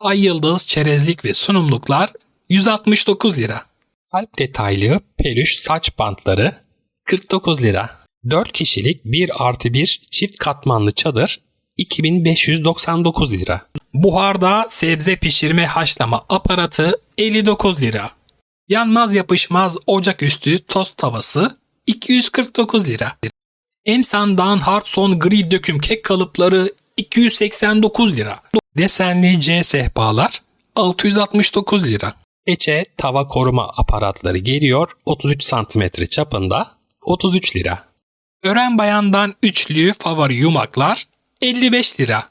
Ay yıldız, çerezlik ve sunumluklar 169 lira. Kalp detaylı peluş saç bantları 49 lira. 4 kişilik 1 artı 1 çift katmanlı çadır 2599 lira. Buharda sebze pişirme haşlama aparatı 59 lira. Yanmaz yapışmaz ocaküstü tost tavası 249 lira. Emsan'dan Hartson gri döküm kek kalıpları 289 lira. Desenli C sehpalar 669 lira. Eçe tava koruma aparatları geliyor 33 cm çapında 33 lira. Ören bayandan üçlü favori yumaklar 55 lira.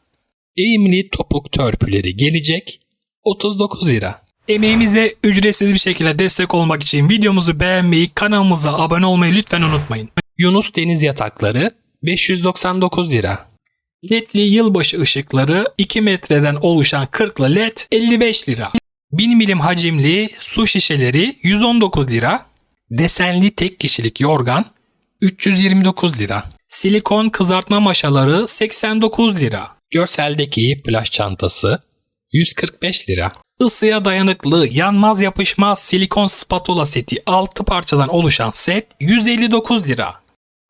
Eğimli topuk törpüleri gelecek 39 lira. Emeğimize ücretsiz bir şekilde destek olmak için videomuzu beğenmeyi, kanalımıza abone olmayı lütfen unutmayın. Yunus Deniz Yatakları 599 lira. LED'li yılbaşı ışıkları 2 metreden oluşan 40'lı LED 55 lira. 1000 milim hacimli su şişeleri 119 lira. Desenli tek kişilik yorgan 329 lira. Silikon kızartma maşaları 89 lira. Görseldeki plaj çantası 145 lira. Isıya dayanıklı, yanmaz yapışmaz silikon spatula seti 6 parçadan oluşan set 159 lira.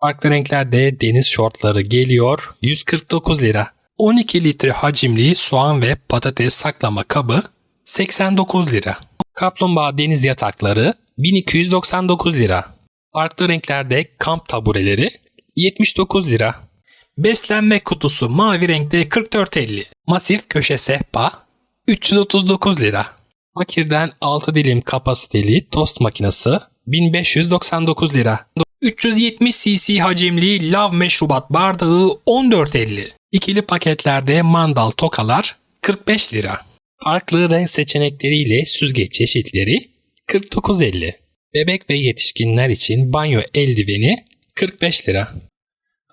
Farklı renklerde deniz şortları geliyor 149 lira. 12 litre hacimli soğan ve patates saklama kabı 89 lira. Kaplumbağa deniz yatakları 1299 lira. Farklı renklerde kamp tabureleri 79 lira. Beslenme kutusu mavi renkte 44.50. Masif köşe sehpa 339 lira. Fakirden 6 dilim kapasiteli tost makinesi 1599 lira. 370 cc hacimli lav meşrubat bardağı 14.50. İkili paketlerde mandal tokalar 45 lira. Farklı renk seçenekleriyle süzgeç çeşitleri 49.50. Bebek ve yetişkinler için banyo eldiveni 45 lira.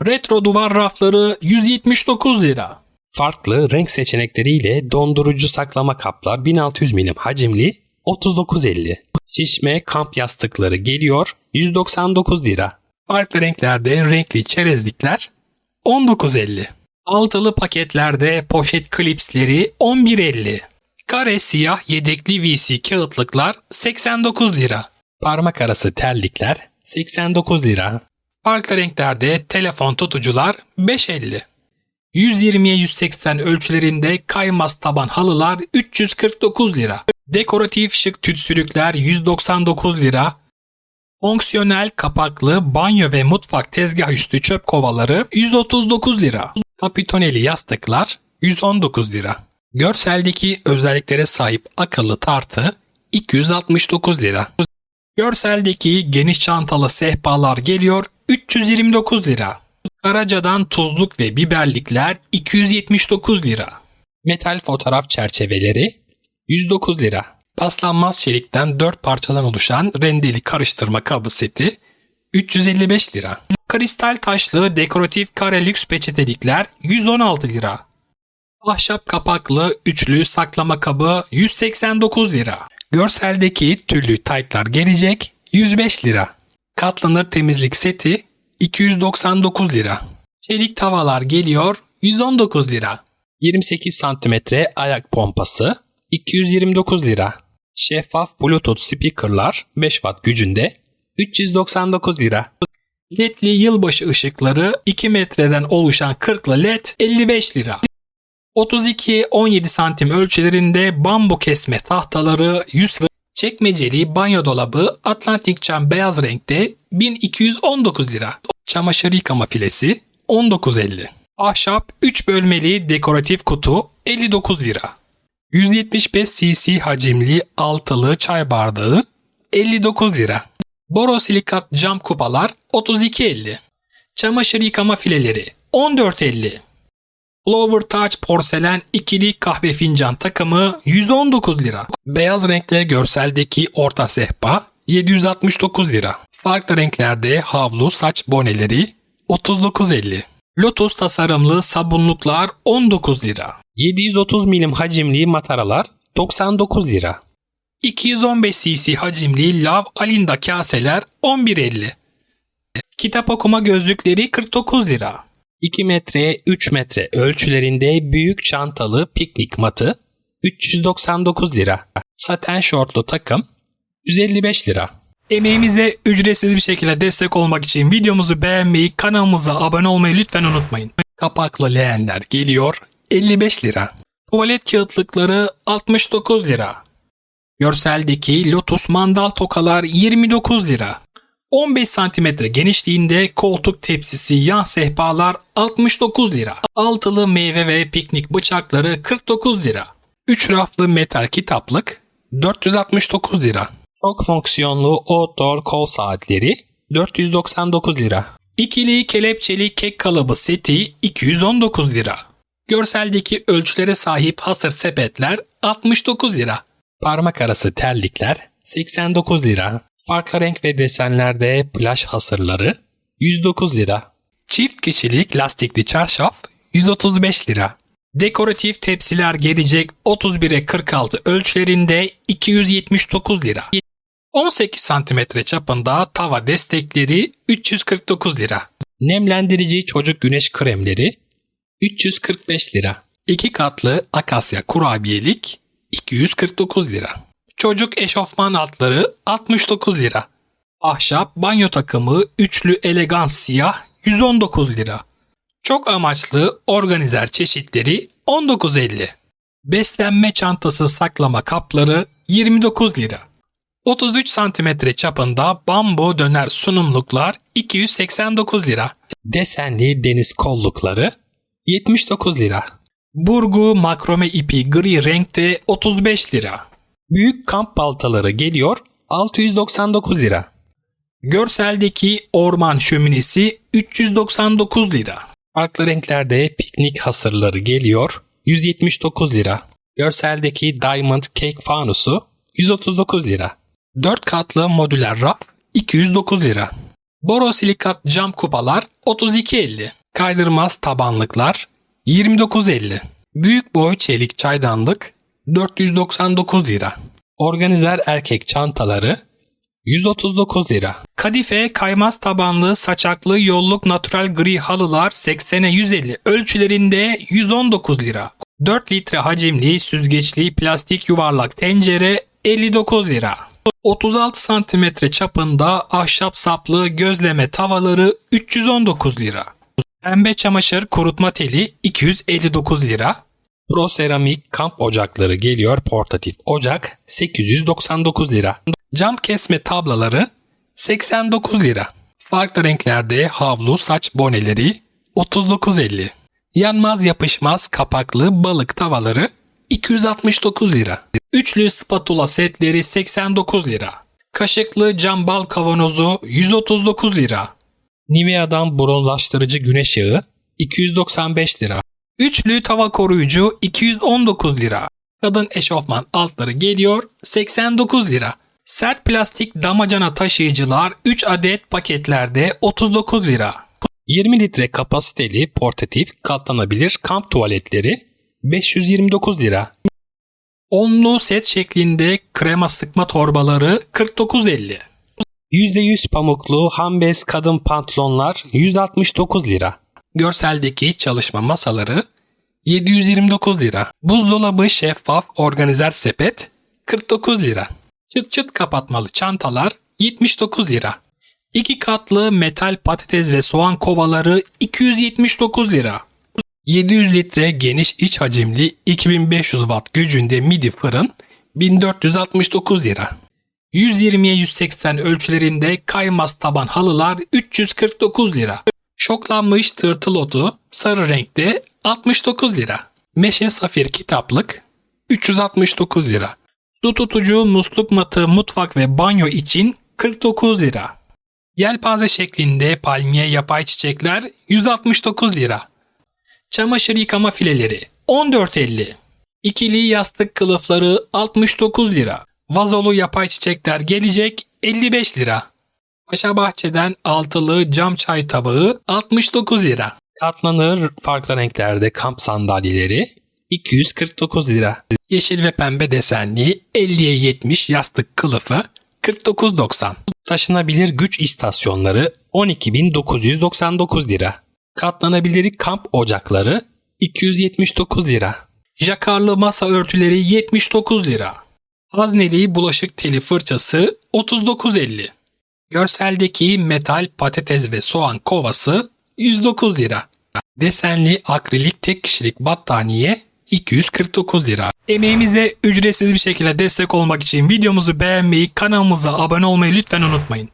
Retro duvar rafları 179 lira. Farklı renk seçenekleriyle dondurucu saklama kaplar 1600 milim hacimli 39.50. Şişme kamp yastıkları geliyor 199 lira. Farklı renklerde renkli çerezlikler 19.50. Altılı paketlerde poşet klipsleri 11.50. Kare siyah yedekli VC kağıtlıklar 89 lira. Parmak arası terlikler 89 lira. Farklı renklerde telefon tutucular 5.50. 120'ye 180 ölçülerinde kaymaz taban halılar 349 lira. Dekoratif şık tütsülükler 199 lira. Fonksiyonel kapaklı banyo ve mutfak tezgah üstü çöp kovaları 139 lira. Kapitoneli yastıklar 119 lira. Görseldeki özelliklere sahip akıllı tartı 269 lira. Görseldeki geniş çantalı sehpalar geliyor 329 lira. Karaca'dan tuzluk ve biberlikler 279 lira. Metal fotoğraf çerçeveleri 109 lira. Paslanmaz çelikten 4 parçadan oluşan rendeli karıştırma kabı seti 355 lira. Kristal taşlı dekoratif kare lüks peçetelikler 116 lira. Ahşap kapaklı üçlü saklama kabı 189 lira. Görseldeki tüllü taytlar gelecek 105 lira. Katlanır temizlik seti 299 lira. Çelik tavalar geliyor 119 lira. 28 santimetre ayak pompası 229 lira. Şeffaf Bluetooth speakerlar 5 watt gücünde 399 lira. LED'li yılbaşı ışıkları 2 metreden oluşan 40'lı LED 55 lira. 32-17 santim ölçülerinde bambu kesme tahtaları 100 lira. Çekmeceli banyo dolabı Atlantik cam beyaz renkte 1219 lira. Çamaşır yıkama filesi 19.50. Ahşap 3 bölmeli dekoratif kutu 59 lira. 175 cc hacimli altılı çay bardağı 59 lira. Borosilikat cam kupalar 32.50. Çamaşır yıkama fileleri 14.50. Flower Touch porselen ikili kahve fincan takımı 119 lira. Beyaz renkli görseldeki orta sehpa 769 lira. Farklı renklerde havlu saç boneleri 39.50. Lotus tasarımlı sabunluklar 19 lira. 730 milim hacimli mataralar 99 lira. 215 cc hacimli lav alinda kaseler 11.50. Kitap okuma gözlükleri 49 lira. 2 metre 3 metre ölçülerinde büyük çantalı piknik matı 399 lira. Saten şortlu takım 155 lira. Emeğimize ücretsiz bir şekilde destek olmak için videomuzu beğenmeyi, kanalımıza abone olmayı lütfen unutmayın. Kapaklı leğenler geliyor 55 lira. Tuvalet kağıtlıkları 69 lira. Görseldeki Lotus mandal tokalar 29 lira. 15 cm genişliğinde koltuk tepsisi yan sehpalar 69 lira. Altılı meyve ve piknik bıçakları 49 lira. 3 raflı metal kitaplık 469 lira. Çok fonksiyonlu outdoor kol saatleri 499 lira. İkili kelepçeli kek kalıbı seti 219 lira. Görseldeki ölçülere sahip hasır sepetler 69 lira. Parmak arası terlikler 89 lira. Farklı renk ve desenlerde plaj hasırları 109 lira. Çift kişilik lastikli çarşaf 135 lira. Dekoratif tepsiler gelecek 31'e 46 ölçülerinde 279 lira. 18 cm çapında tava destekleri 349 lira. Nemlendirici çocuk güneş kremleri 345 lira. 2 katlı akasya kurabiyelik 249 lira. Çocuk eşofman altları 69 lira. Ahşap banyo takımı üçlü elegans siyah 119 lira. Çok amaçlı organizer çeşitleri 19.50. Beslenme çantası saklama kapları 29 lira. 33 santimetre çapında bambu döner sunumluklar 289 lira. Desenli deniz kollukları 79 lira. Burgu makrome ipi gri renkte 35 lira. Büyük kamp baltaları geliyor 699 lira. Görseldeki orman şöminesi 399 lira. Farklı renklerde piknik hasırları geliyor 179 lira. Görseldeki Diamond Cake fanusu 139 lira. 4 katlı modüler raf 209 lira. Borosilikat cam kupalar 32.50. Kaydırmaz tabanlıklar 29.50. Büyük boy çelik çaydanlık 499 lira. Organizer erkek çantaları 139 lira. Kadife kaymaz tabanlı saçaklı yolluk natural gri halılar 80'e 150 ölçülerinde 119 lira. 4 litre hacimli süzgeçli plastik yuvarlak tencere 59 lira. 36 santimetre çapında ahşap saplı gözleme tavaları 319 lira. Pembe çamaşır kurutma teli 259 lira. Pro seramik kamp ocakları geliyor portatif ocak 899 lira. Cam kesme tablaları 89 lira. Farklı renklerde havlu saç boneleri 39.50. Yanmaz yapışmaz kapaklı balık tavaları 269 lira. Üçlü spatula setleri 89 lira. Kaşıklı cam bal kavanozu 139 lira. Nivea'dan bronzlaştırıcı güneş yağı 295 lira. Üçlü tava koruyucu 219 lira. Kadın eşofman altları geliyor 89 lira. Sert plastik damacana taşıyıcılar 3 adet paketlerde 39 lira. 20 litre kapasiteli portatif katlanabilir kamp tuvaletleri 529 lira. Onlu set şeklinde krema sıkma torbaları 49.50. %100 pamuklu hambez kadın pantolonlar 169 lira. Görseldeki çalışma masaları 729 lira. Buzdolabı şeffaf organizer sepet 49 lira. Çıt çıt kapatmalı çantalar 79 lira. 2 katlı metal patates ve soğan kovaları 279 lira. 700 litre geniş iç hacimli 2500 watt gücünde midi fırın 1469 lira. 120'ye 180 ölçülerinde kaymaz taban halılar 349 lira. Şoklanmış tırtıl otu sarı renkte 69 lira. Meşe safir kitaplık 369 lira. Su tutucu musluk matı mutfak ve banyo için 49 lira. Yelpaze şeklinde palmiye yapay çiçekler 169 lira. Çamaşır yıkama fileleri 14.50. İkili yastık kılıfları 69 lira. Vazolu yapay çiçekler gelecek 55 lira. Paşa Bahçe'den altılı cam çay tabağı 69 lira. Katlanır farklı renklerde kamp sandalyeleri 249 lira. Yeşil ve pembe desenli 50'ye 70 yastık kılıfı 49.90. Taşınabilir güç istasyonları 12.999 lira. Katlanabilir kamp ocakları 279 lira. Jakarlı masa örtüleri 79 lira. Hazneli bulaşık teli fırçası 39.50. Görseldeki metal patates ve soğan kovası 109 lira. Desenli akrilik tek kişilik battaniye 249 lira. Emeğimize ücretsiz bir şekilde destek olmak için videomuzu beğenmeyi, kanalımıza abone olmayı lütfen unutmayın.